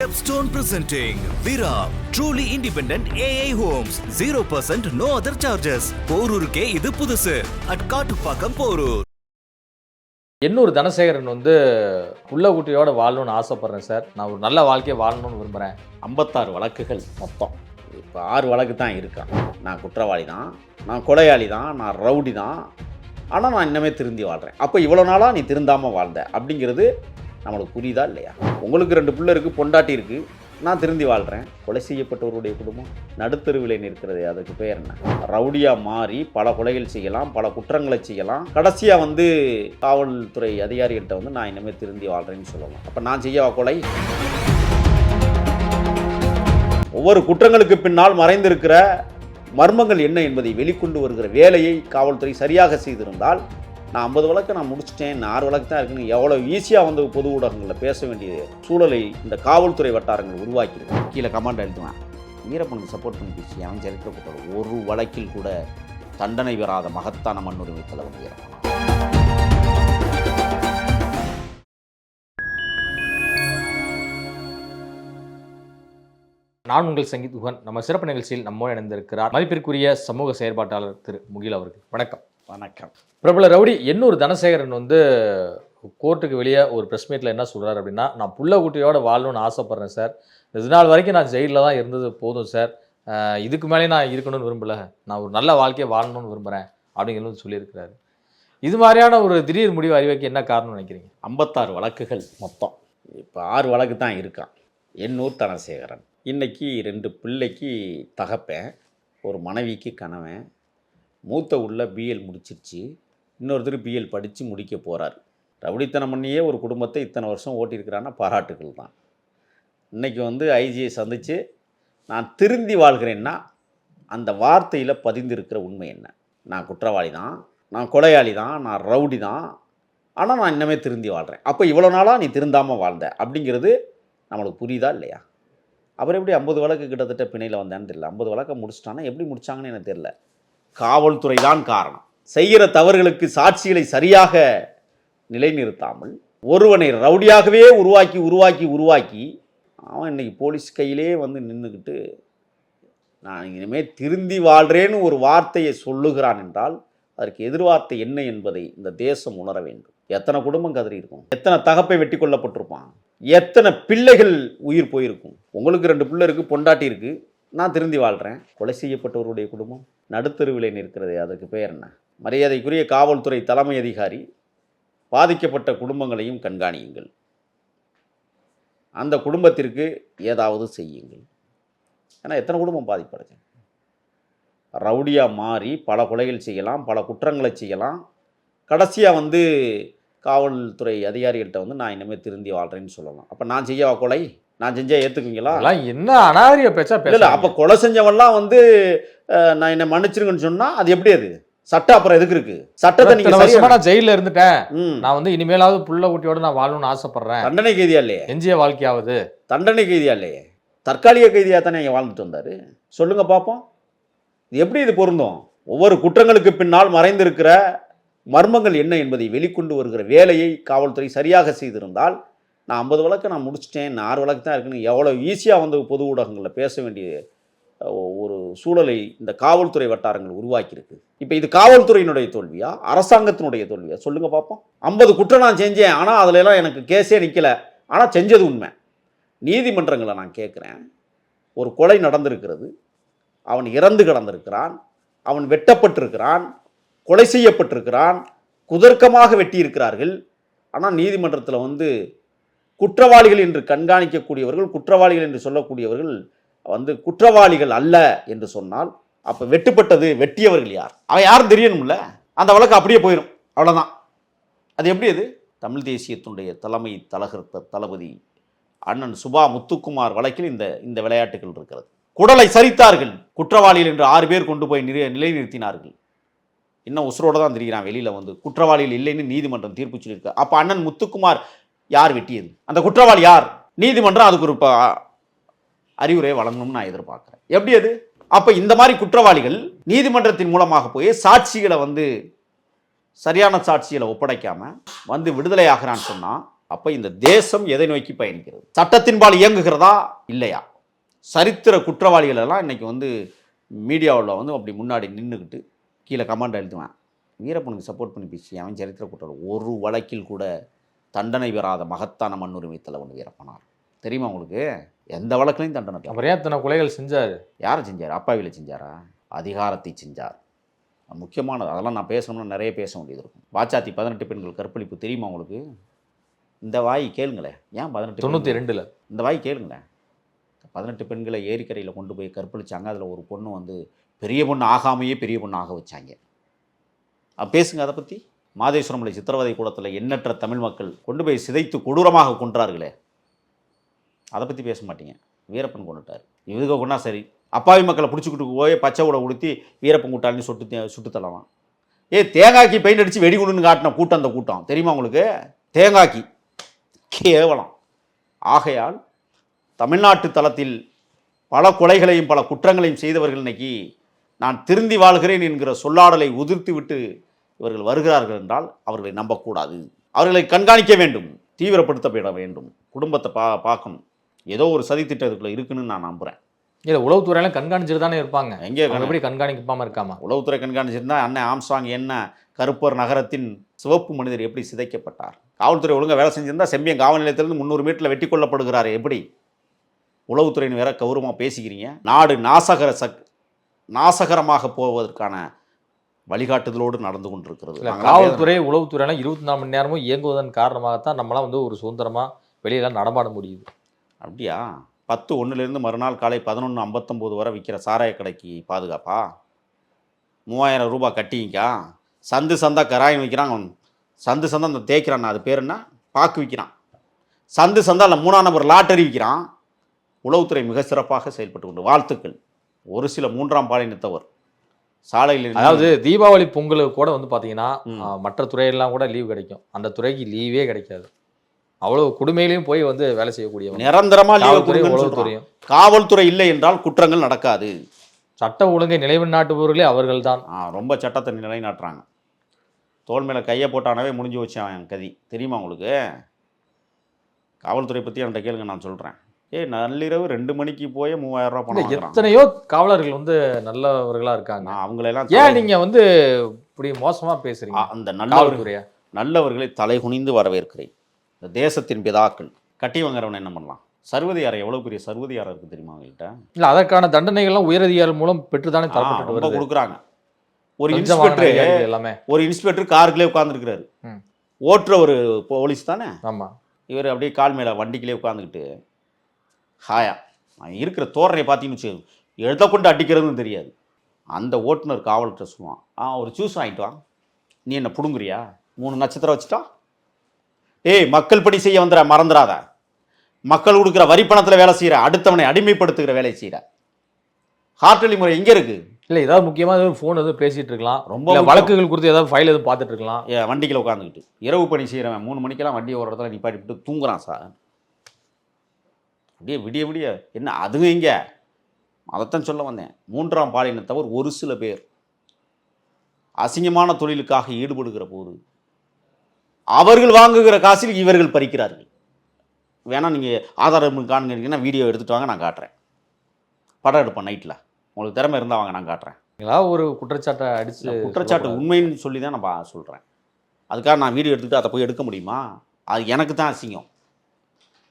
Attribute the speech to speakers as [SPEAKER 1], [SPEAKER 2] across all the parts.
[SPEAKER 1] Stepstone presenting Vira truly independent AI homes. 0% no other charges. போரூருக்கே இது புதுசு. At Kattupakkam Porur.
[SPEAKER 2] என்னொரு Dhanasekaran வந்து புள்ள குட்டியோட வாழணும்னு ஆசைப்படுறேன் சார். நான் ஒரு நல்ல வாழ்க்கையை வாழணும்னு விரும்புகிறேன்
[SPEAKER 3] ஐம்பத்தாறு வழக்குகள் மொத்தம். இப்போ ஆறு வழக்கு தான் இருக்கான். நான் குற்றவாளி தான் நான் கொலையாளி தான் நான் ரவுடி தான் ஆனால் நான் இன்னமே திருந்தி வாழ்கிறேன் அப்போ இவ்வளோ நாளாக நீ திருந்தாமல் வாழ்ந்த அப்படிங்கிறது நம்மளுக்கு புரியுதா இல்லையா? உங்களுக்கு ரெண்டு பிள்ளை இருக்குது பொண்டாட்டி இருக்குது நான் திருந்தி வாழ்கிறேன் கொலை செய்யப்பட்டவருடைய குடும்பம் நடுத்தருவிலை நிற்கிறது. அதுக்கு பேர் என்ன? ரவுடியாக மாறி பல கொலைகள் செய்யலாம் பல குற்றங்களை செய்யலாம். கடைசியாக வந்து காவல்துறை அதிகாரிகள்கிட்ட வந்து நான் இனிமேல் திருந்தி வாழ்கிறேன்னு சொல்லலாம் அப்போ நான் செய்யவா கொலை? ஒவ்வொரு குற்றங்களுக்கு பின்னால் மறைந்திருக்கிற மர்மங்கள் என்ன என்பதை வெளிக்கொண்டு வருகிற வேலையை காவல்துறை சரியாக செய்திருந்தால் நான் ஐம்பது வழக்கை நான் முடிச்சிட்டேன் நான் ஆறு வழக்கு தான் இருக்குன்னு எவ்வளோ ஈஸியாக வந்து பொது ஊடகங்களில் பேச வேண்டிய சூழலை இந்த காவல்துறை வட்டாரங்கள் உருவாக்கியிருக்கு. கீழே கமாண்ட் எழுதுவேன். வீரப்பனுக்கு சப்போர்ட் பண்ணி பேசி அவன் செலுத்தப்பட்ட ஒரு வழக்கில் கூட தண்டனை பெறாத மகத்தான மண்ணுரிமை தலைவர் வீரப்பன்.
[SPEAKER 2] நான் உங்கள் சங்கீத் குகன். நம்ம சிறப்பு நிகழ்ச்சியில் நம்மோடு இணைந்திருக்கிறார் மதிப்பிற்குரிய சமூக செயற்பாட்டாளர் திரு முகில் அவர்கள். வணக்கம்.
[SPEAKER 3] வணக்கம்.
[SPEAKER 2] பிரபல ரவுடி என்னொரு தனசேகரன் வந்து கோர்ட்டுக்கு வெளியே ஒரு ப்ரெஸ் மீட்டில் என்ன சொல்கிறார் அப்படின்னா நான் புள்ள குட்டியோட வாழணும்னு ஆசைப்பட்றேன் சார். இது நாள் வரைக்கும் நான் ஜெயிலில் தான் இருந்தது போதும் சார். இதுக்கு மேலே நான் இருக்கணும்னு விரும்பல. நான் ஒரு நல்ல வாழ்க்கையை வாழணும்னு விரும்புகிறேன் அப்படிங்கிறது சொல்லியிருக்கிறாரு. இது மாதிரியான ஒரு திடீர் முடிவு அறிவிக்க என்ன காரணம்னு நினைக்கிறீங்க?
[SPEAKER 3] ஐம்பத்தாறு வழக்குகள் மொத்தம். இப்போ ஆறு வழக்கு தான் இருக்கான். எண்ணூர் தனசேகரன். இன்னைக்கு ரெண்டு பிள்ளைக்கு தகப்பேன். ஒரு மனைவிக்கு கணவன். மூத்த உள்ள பிஎல் முடிச்சிருச்சு. இன்னொருத்தர் பிஎல் படித்து முடிக்க போகிறார் ரவுடித்தனம் பண்ணியே ஒரு குடும்பத்தை இத்தனை வருஷம் ஓட்டியிருக்கிறான்னா பாராட்டுகள் தான். இன்றைக்கி வந்து ஐஜியை சந்தித்து நான் திருந்தி வாழ்கிறேன்னா அந்த வார்த்தையில் பதிந்திருக்கிற உண்மை என்ன? நான் குற்றவாளி தான் நான் கொலையாளி தான் நான் ரவுடி தான். ஆனால் நான் இன்னமே திருந்தி வாழ்கிறேன் அப்போ இவ்வளோ நாளாக நீ திருந்தாமல் வாழ்ந்த அப்படிங்கிறது நம்மளுக்கு புரியுதா இல்லையா? அப்புறம் எப்படி ஐம்பது வழக்கு கிட்டத்தட்ட பிணையில் வந்தேன்னு தெரியல. ஐம்பது வழக்கை முடிச்சிட்டானா? எப்படி முடிச்சாங்கன்னு எனக்கு தெரியல. காவல்துறை தான் காரணம். செய்கிற தவறுகளுக்கு சாட்சிகளை சரியாக நிலைநிறுத்தாமல் ஒருவனை ரவுடியாகவே உருவாக்கி உருவாக்கி உருவாக்கி அவன் இன்னைக்கு போலீஸ் கையிலே வந்து நின்றுக்கிட்டு நான் இனிமேல் திருந்தி வாழ்கிறேன்னு ஒரு வார்த்தையை சொல்லுகிறான் என்றால் அதற்கு எதிர்வார்த்தை என்ன என்பதை இந்த தேசம் உணர வேண்டும். எத்தனை குடும்பம் கதறி இருக்கும்? எத்தனை தகப்பை வெட்டி கொல்லப்பட்டிருப்பான்? எத்தனை பிள்ளைகள் உயிர் போயிருக்கும்? உங்களுக்கு ரெண்டு பிள்ளை இருக்குது பொண்டாட்டி இருக்குது நான் திருந்தி வாழ்கிறேன் கொலை செய்யப்பட்டவருடைய குடும்பம் நடுத்தருவிலை நிற்கிறது. அதுக்கு பேர் என்ன? மரியாதைக்குரிய காவல்துறை தலைமை அதிகாரி பாதிக்கப்பட்ட குடும்பங்களையும் கண்காணியுங்கள். அந்த குடும்பத்திற்கு ஏதாவது செய்யுங்கள். ஏன்னா எத்தனை குடும்பம் பாதிப்படைச்சு ரவுடியாக மாறி பல கொலைகள் செய்யலாம் பல குற்றங்களை செய்யலாம். கடைசியாக வந்து காவல்துறை அதிகாரிகள்கிட்ட வந்து நான் இனிமேல் திருந்தி வாழ்கிறேன்னு சொல்லலாம். அப்போ நான் செய்யவா கொலை? நான் செஞ்சால் ஏற்றுக்குவீங்களா
[SPEAKER 2] அதெல்லாம் என்ன அனாரிய பேச்சா
[SPEAKER 3] இல்லை அப்போ கொலை செஞ்சவன்லாம் வந்து நான் என்னை மன்னிச்சிருங்கன்னு சொன்னால் அது எப்படி அது? சட்டம் அப்புறம் எதுக்கு இருக்கு? சட்டத்தை நீங்கள்
[SPEAKER 2] வருஷமா நான் ஜெயிலில் இருந்துட்டேன். நான் வந்து இனிமேலாவது புள்ள குட்டியோட நான் வாழணும்னு ஆசைப்படுறேன்.
[SPEAKER 3] தண்டனை கைதியா இல்லையே
[SPEAKER 2] எஞ்சிய வாழ்க்கையாவது.
[SPEAKER 3] தண்டனை கைதியா இல்லையே தற்காலிக கைதியாக தானே இங்கே வாழ்ந்துட்டு வந்தார். சொல்லுங்க பார்ப்போம் இது எப்படி இது பொருந்தும்? ஒவ்வொரு குற்றங்களுக்கு பின்னால் மறைந்திருக்கிற மர்மங்கள் என்ன என்பதை வெளிக்கொண்டு வருகிற வேலையை காவல்துறை சரியாக செய்திருந்தால் நான் ஐம்பது வழக்கை நான் முடிச்சிட்டேன் நான் ஆறு வழக்கு தான் இருக்குன்னு எவ்வளோ ஈஸியாக வந்து பொது ஊடகங்களில் பேச வேண்டிய ஒரு சூழலை இந்த காவல்துறை வட்டாரங்கள் உருவாக்கியிருக்கு. இப்போ இது காவல்துறையினுடைய தோல்வியா? அரசாங்கத்தினுடைய தோல்வியா? சொல்லுங்கள் பார்ப்போம் ஐம்பது குற்றம் நான் செஞ்சேன் ஆனால் அதுல எல்லாம் எனக்கு கேஸே நிற்கலை ஆனால் செஞ்சது உண்மை. நீதிமன்றங்களை நான் கேட்குறேன். ஒரு கொலை நடந்திருக்கிறது. அவன் இறந்து கிடந்திருக்கிறான். அவன் வெட்டப்பட்டிருக்கிறான். கொலை செய்யப்பட்டிருக்கிறான். குதர்க்கமாக வெட்டியிருக்கிறார்கள். ஆனால் நீதிமன்றத்தில் வந்து குற்றவாளிகள் என்று கண்காணிக்கக்கூடியவர்கள் குற்றவாளிகள் என்று சொல்லக்கூடியவர்கள் வந்து குற்றவாளிகள் அல்ல என்று சொன்னால் அப்போ வெட்டுப்பட்டது வெட்டியவர்கள் யார்? அவன் யாரும் தெரியணும்ல? அந்த வழக்கு அப்படியே போயிடும் அவ்வளோதான் அது எப்படி அது? தமிழ் தேசியத்தினுடைய தலைமை தலகர்த்த தளபதி அண்ணன் சுபா முத்துக்குமார் வழக்கில் இந்த இந்த விளையாட்டுகள் இருக்கிறது. குடலை சரித்தார்கள். குற்றவாளிகள் என்று ஆறு பேர் கொண்டு போய் நிலை நிலைநிறுத்தினார்கள். இன்னும் உசுரோடு தான் தெரிகிறான். வெளியில் வந்து குற்றவாளிகள் இல்லைன்னு நீதிமன்றம் தீர்ப்பு சொல்லியிருக்கு. அப்போ அண்ணன் முத்துக்குமார் யார் வெட்டியது? அந்த குற்றவாளி யார்? நீதிமன்றம் அதுக்கு ஒரு அறிவுரை வழங்கணும்னு நான் எதிர்பார்க்குறேன். எப்படி அது? அப்போ இந்த மாதிரி குற்றவாளிகள் நீதிமன்றத்தின் மூலமாக போய் சாட்சிகளை வந்து சரியான சாட்சிகளை ஒப்படைக்காமல் வந்து விடுதலை ஆகிறான்னு சொன்னால் அப்போ இந்த தேசம் எதை நோக்கி பயணிக்கிறது? சட்டத்தின்பால் இயங்குகிறதா? இல்லையா? சரித்திர குற்றவாளிகள் எல்லாம் வந்து மீடியாவில் வந்து அப்படி முன்னாடி நின்றுக்கிட்டு கீழே கமாண்ட் எழுதுவேன் வீரப்பனுக்கு சப்போர்ட் பண்ணி பேசி அவன் சரித்திர குற்றவாளி. ஒரு வழக்கில் கூட தண்டனை பெறாத மகத்தான மண்ணுரிமை தலைவன் வீரப்பனார். தெரியுமா உங்களுக்கு? எந்த வழக்குலையும் தண்டனை.
[SPEAKER 2] அப்புறம் ஏன் இத்தனை கொலைகள் செஞ்சாரு?
[SPEAKER 3] யாரை செஞ்சார்? அப்பாவியில் செஞ்சாரா? அதிகாரத்தை செஞ்சார். முக்கியமானது அதெல்லாம் நான் பேசணும்னா நிறைய பேச வேண்டியது இருக்கும். பாச்சாத்தி பதினெட்டு பெண்கள் கற்பழிப்பு தெரியுமா உங்களுக்கு? இந்த வாய் கேளுங்களேன். ஏன் பதினெட்டு பெண்கள்?
[SPEAKER 2] ரெண்டுல.
[SPEAKER 3] இந்த வாய் கேளுங்களேன். பதினெட்டு பெண்களை ஏரிக்கரையில் கொண்டு போய் கற்பழிச்சாங்க. அதில் ஒரு பொண்ணு வந்து பெரிய பொண்ணு ஆகாமையே பெரிய பொண்ணு ஆக வச்சாங்க பேசுங்க அதை பற்றி மாதேஸ்வரமலை சித்திரவதை கூடத்தில் எண்ணற்ற தமிழ் மக்கள் கொண்டு போய் சிதைத்து கொடூரமாக கொன்றார்களே. அதை பற்றி பேச மாட்டீங்க. வீரப்பன் கொண்டுட்டார். இதுக்கு கொண்டா சரி. அப்பாவி மக்களை பிடிச்சிக்கிட்டு போய் பச்சை கூட உடுத்தி வீரப்பன் கூட்டாளின்னு சுட்டு தே- சுட்டு தள்ளலாம் ஏ தேங்காய்க்கு பெயிண்ட் அடித்து வெடிகுண்டுன்னு காட்டின கூட்டம் அந்த கூட்டம். தெரியுமா உங்களுக்கு? தேங்காய்க்கு கேவலம். ஆகையால் தமிழ்நாட்டு தளத்தில் பல கொலைகளையும் பல குற்றங்களையும் செய்தவர்கள் இன்னைக்கு நான் திருந்தி வாழ்கிறேன் என்கிற சொல்லாடலை உதிர்த்து விட்டு இவர்கள் வருகிறார்கள் என்றால் அவர்களை நம்பக்கூடாது. அவர்களை கண்காணிக்க வேண்டும். தீவிரப்படுத்தப்பட வேண்டும். குடும்பத்தை பா பார்க்கணும். ஏதோ ஒரு சதித்திட்டம் இதுக்குள்ள இருக்குன்னு நான் நம்புகிறேன்
[SPEAKER 2] இல்ல உளவுத்துறையெல்லாம் கண்காணிச்சுட்டு தானே இருப்பாங்க.
[SPEAKER 3] எங்கே
[SPEAKER 2] எப்படி கண்காணிக்காம இருக்காமா?
[SPEAKER 3] உளவுத்துறை கண்காணிச்சிருந்தா அண்ணன் ஆம்சாங் என்ன கருப்பர் நகரத்தின் சிவப்பு மனிதர் எப்படி சிதைக்கப்பட்டார்? காவல்துறை ஒழுங்கா வேலை செஞ்சிருந்தா செம்பியன் காவல் நிலையத்திலிருந்து முந்நூறு மீட்டரில் வெட்டி கொல்லப்படுகிறார் எப்படி? உளவுத்துறையின் வேற கௌரவமாக பேசிக்கிறீங்க? நாடு நாசகர சக் நாசகரமாக போவதற்கான வழிகாட்டுதலோடு நடந்து கொண்டிருக்கிறது.
[SPEAKER 2] காவல்துறை உளவுத்துறை எல்லாம் இருபத்தி நாலு மணி நேரமும் இயங்குவதன் காரணமாகத்தான் நம்மளாம் வந்து ஒரு சுதந்திரமா வெளியெல்லாம் நடமாட முடியுது.
[SPEAKER 3] அப்படியா? பத்து ஒன்றுலேருந்து மறுநாள் காலை பதினொன்று ஐம்பத்தொம்போது வரை விற்கிற சாராய கடைக்கு பாதுகாப்பா? மூவாயிரம் ரூபாய் கட்டிங்கக்கா சந்து சந்தா கராயின் விற்கிறான் அவன். சந்து சந்தா அந்த தேய்க்கிறான் அது பேர் என்ன? பாக்கு விற்கிறான் சந்து சந்தா இல்லை மூணாம் நம்பர் லாட்டரி விற்கிறான் உளவுத்துறை மிக சிறப்பாக செயல்பட்டு கொண்டு வாழ்த்துக்கள். ஒரு சில மூன்றாம் பாலினத்தவர் சாலையில்
[SPEAKER 2] அதாவது தீபாவளி பொங்கலுக்கு கூட வந்து. ஆ, மற்ற துறையெல்லாம் கூட லீவ் கிடைக்கும். அந்த துறைக்கு லீவே கிடைக்காது. அவ்வளவு கொடுமையிலையும் போய் வந்து வேலை செய்யக்கூடியவங்க.
[SPEAKER 3] நிரந்தரமா leave
[SPEAKER 2] காவல்துறை
[SPEAKER 3] இல்லை என்றால் குற்றங்கள் நடக்காது.
[SPEAKER 2] சட்ட ஒழுங்கை நிலைநாட்டுபவர்களே அவர்கள்தான்
[SPEAKER 3] ஆ, ரொம்ப சட்டத்தை நிலைநாட்டுறாங்க. தோல் மேலே கையை போட்டானவே முடிஞ்சு வச்சு அவன் கதி. தெரியுமா உங்களுக்கு? காவல்துறை பற்றி என்கிட்ட கேளுங்க நான் சொல்கிறேன் ஏய் நள்ளிரவு ரெண்டு மணிக்கு போய் மூவாயிரம் ரூபாய் பணம்.
[SPEAKER 2] எத்தனையோ காவலர்கள் வந்து நல்லவர்களா இருக்காங்க.
[SPEAKER 3] அவங்களெல்லாம்
[SPEAKER 2] ஏன் நீங்க வந்து இப்படி மோசமா பேசுறீங்க?
[SPEAKER 3] அந்த நல்லவர்கள்
[SPEAKER 2] காவல்துறையா?
[SPEAKER 3] நல்லவர்களை தலை குனிந்து வரவேற்கிறேன். இந்த தேசத்தின் பிதாக்கள். கட்டி வாங்குறவன் என்ன பண்ணலாம்? சர்வதிகாரம் எவ்வளோ பெரிய சர்வதிகாரம் இருக்குது தெரியுமா அவங்கள்ட்ட
[SPEAKER 2] இல்ல அதற்கான தண்டனைகள்லாம் உயரதிகாரி மூலம் பெற்றுதானே தரப்பட்டு
[SPEAKER 3] கொடுக்குறாங்க. ஒரு இன்ஸ்பெக்டர்
[SPEAKER 2] எல்லாமே.
[SPEAKER 3] ஒரு இன்ஸ்பெக்டர் காருக்குள்ளே உட்காந்துருக்கிறாரு. ஓட்டுற ஒரு போலீஸ் தானே?
[SPEAKER 2] ஆமா.
[SPEAKER 3] இவர் அப்படியே கால் மேலே வண்டிக்கிலே உட்காந்துக்கிட்டு ஹாயா. இருக்கிற தோரணையை பார்த்தீங்கன்னு வச்சு எழுத கொண்டு அடிக்கிறதுன்னு தெரியாது. அந்த ஓட்டுநர் காவல்கிட்ட சொல்லுவான் ஆ ஒரு ஜூஸ் வாங்கிட்டு வா. நீ என்ன புடுங்குறியா? மூணு நட்சத்திரம் வச்சுட்டா? ஏய் மக்கள் பணி செய்ய வந்துட மறந்துடாத மக்கள் கொடுக்குற வரி பணத்தில் வேலை செய்கிற அடுத்தவனை அடிமைப்படுத்துகிற வேலையை செய்கிற ஹார்டலி முறை எங்கே இருக்குது
[SPEAKER 2] இல்ல ஏதாவது முக்கியமா ஏதாவது ஃபோன் எதுவும் பேசிட்டு இருக்கலாம்.
[SPEAKER 3] ரொம்ப.
[SPEAKER 2] வழக்குகள் குறித்து ஏதாவது ஃபைல் எதுவும் பார்த்துட்டு இருக்கலாம்.
[SPEAKER 3] ஏ வண்டிக்கில் உட்காந்துக்கிட்டு இரவு பணி செய்கிறவன் மூணு மணிக்கெல்லாம் வண்டியை ஒரு இடத்துல நிப்பாட்டி விட்டு தூங்குறான் சார். அப்படியே விடிய விடிய என்ன அதுவும் இங்கே? அதைத்தான் சொல்ல வந்தேன். மூன்றாம் பாலினத்தவர் ஒரு சில பேர். அசிங்கமான தொழிலுக்காக ஈடுபடுகிற போது அவர்கள் வாங்குகிற காசில் இவர்கள் பறிக்கிறார்கள். வேணா நீங்கள் ஆதாரம் காணுங்கன்னா வீடியோ எடுத்துட்டு வாங்க நான் காட்டுறேன். படம் எடுப்பேன் நைட்டில் உங்களுக்கு திறமை இருந்தால் வாங்க நான் காட்டுறேன்.
[SPEAKER 2] ஏதாவது ஒரு குற்றச்சாட்டை அடிச்சு
[SPEAKER 3] இல்ல, குற்றச்சாட்டு உண்மைன்னு சொல்லி தான் நான் சொல்றேன். அதுக்காக நான் வீடியோ எடுத்துக்கிட்டு அதை போய் எடுக்க முடியுமா? அது எனக்கு தான் அசிங்கம்.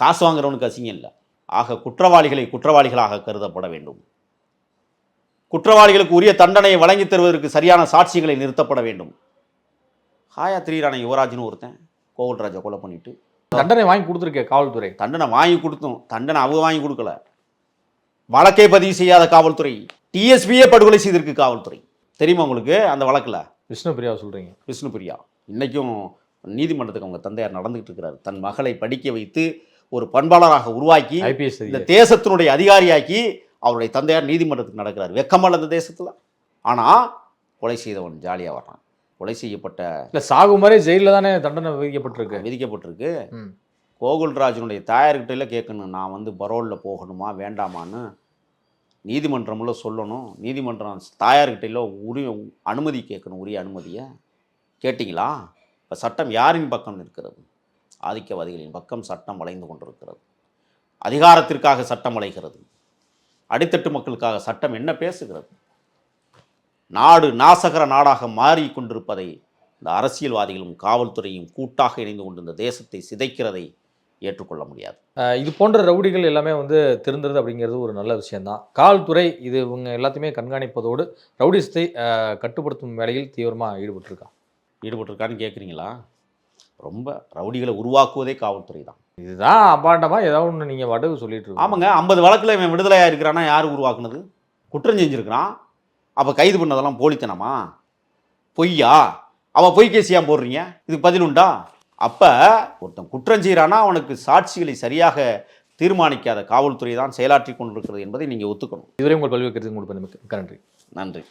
[SPEAKER 3] காசு வாங்குறவனுக்கு அசிங்கம் இல்லை. ஆக குற்றவாளிகளை குற்றவாளிகளாக கருதப்பட வேண்டும். குற்றவாளிகளுக்கு உரிய தண்டனையை வழங்கி தருவதற்கு சரியான சாட்சியங்களை நிறுத்தப்பட வேண்டும். ஹாயா திரீரான யுவராஜ்னு ஒருத்தன் கோகுல்ராஜை கொலை பண்ணிட்டு.
[SPEAKER 2] தண்டனை வாங்கி கொடுத்துருக்கே காவல்துறை.
[SPEAKER 3] தண்டனை வாங்கி கொடுத்தோம். தண்டனை அவங்க வாங்கி கொடுக்கல. வழக்கை பதிவு செய்யாத காவல்துறை. டிஎஸ்பியே படுகொலை செய்திருக்கு காவல்துறை. தெரியுமா உங்களுக்கு அந்த வழக்கில்?
[SPEAKER 2] விஷ்ணு பிரியா சொல்றீங்க.
[SPEAKER 3] விஷ்ணுபிரியா. இன்னைக்கும் நீதிமன்றத்துக்கு அவங்க தந்தையார் நடந்துகிட்டு இருக்கிறார். தன் மகளை படிக்க வைத்து ஒரு பண்பாளராக உருவாக்கி இந்த தேசத்தினுடைய அதிகாரியாக்கி அவருடைய தந்தையார் நீதிமன்றத்துக்கு நடக்கிறார். வெக்கமல்ல இந்த தேசத்தில்? ஆனால் கொலை செய்தவன் ஜாலியாக வர்றான். கொலை செய்யப்பட்ட
[SPEAKER 2] இல்ல சாகும் வரை ஜெயில தானே தண்டனை விதிக்கப்பட்டிருக்கு?
[SPEAKER 3] விதிக்கப்பட்டிருக்கு. கோகுல்ராஜனுடைய தாயார்கிட்ட கேட்கணும் நான் வந்து பரோலில் போகணுமா வேண்டாமான்னு நீதிமன்றம்ல சொல்லணும். நீதிமன்றம் தாயார்கிட்ட உரிய அனுமதி கேட்கணும் உரிய அனுமதியை. கேட்டிங்களா? இப்போ சட்டம் யாரின் பக்கம் இருக்கிறது ஆதிக்கவாதிகளின் பக்கம் சட்டம் வளைந்து கொண்டிருக்கிறது. அதிகாரத்திற்காக சட்டம் வளைகிறது. அடித்தட்டு மக்களுக்காக சட்டம் என்ன பேசுகிறது? நாடு நாசகர நாடாக மாறிக் கொண்டிருப்பதை இந்த அரசியல்வாதிகளும் காவல்துறையும் கூட்டாக இணைந்து கொண்டு இந்த தேசத்தை சிதைக்கிறதை ஏற்றுக்கொள்ள முடியாது.
[SPEAKER 2] இது போன்ற ரவுடிகள் எல்லாமே வந்து திருந்துறது அப்படிங்கிறது ஒரு நல்ல விஷயம்தான். காவல்துறை இது இவங்க எல்லாத்தையுமே கண்காணிப்பதோடு ரவுடிசத்தை கட்டுப்படுத்தும் வேலையில் தீவிரமாக ஈடுபட்டிருக்கான்
[SPEAKER 3] ஈடுபட்டிருக்கான்னு கேட்குறீங்களா ரொம்ப ரவுடிகளை உருவாக்குவதே காவல்துறை தான்.
[SPEAKER 2] இதுதான் அபாண்டமாக ஏதாவது ஒன்று நீங்கள் வடகு சொல்லிட்டு
[SPEAKER 3] ஆமாங்க ஐம்பது வழக்கில் இவன் விடுதலையாக இருக்கிறான்னா யார் உருவாக்குனது? குற்றம் செஞ்சுருக்கிறான். அப்போ கைது பண்ணதெல்லாம் போலித்தனமா? பொய்யா? அவன் பொய் கேஸ் ஏன் போடுறீங்க? இதுக்கு பதில் உண்டா? அப்போ ஒருத்தன் குற்றம் செய்கிறானா அவனுக்கு சாட்சிகளை சரியாக தீர்மானிக்காத காவல்துறை தான் செயலாற்றி கொண்டிருக்கிறது என்பதை நீங்கள் ஒத்துக்கணும்.
[SPEAKER 2] இதுவரை உங்கள் பல்வேறு கருத்து உங்களுக்கு நன்றி.
[SPEAKER 3] நன்றி.